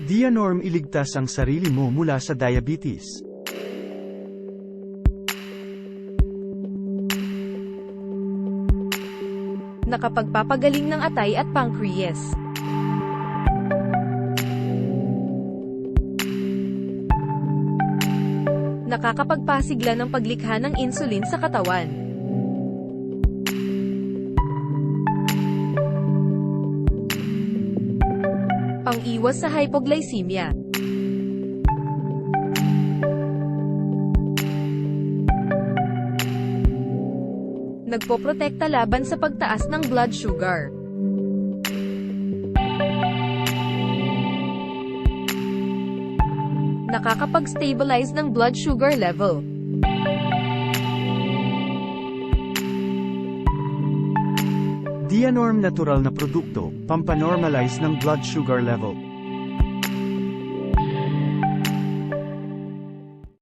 Dianorm iligtas ang sarili mo mula sa diabetes. Nakapagpapagaling ng atay at pancreas. Nakakapagpasigla ng paglikha ng insulin sa katawan. Pang-iwas sa hypoglycemia. Nagpoprotekta laban sa pagtaas ng blood sugar. Nakakapag-stabilize ng blood sugar level. Dianorm natural na produkto, pampanormalize ng blood sugar level.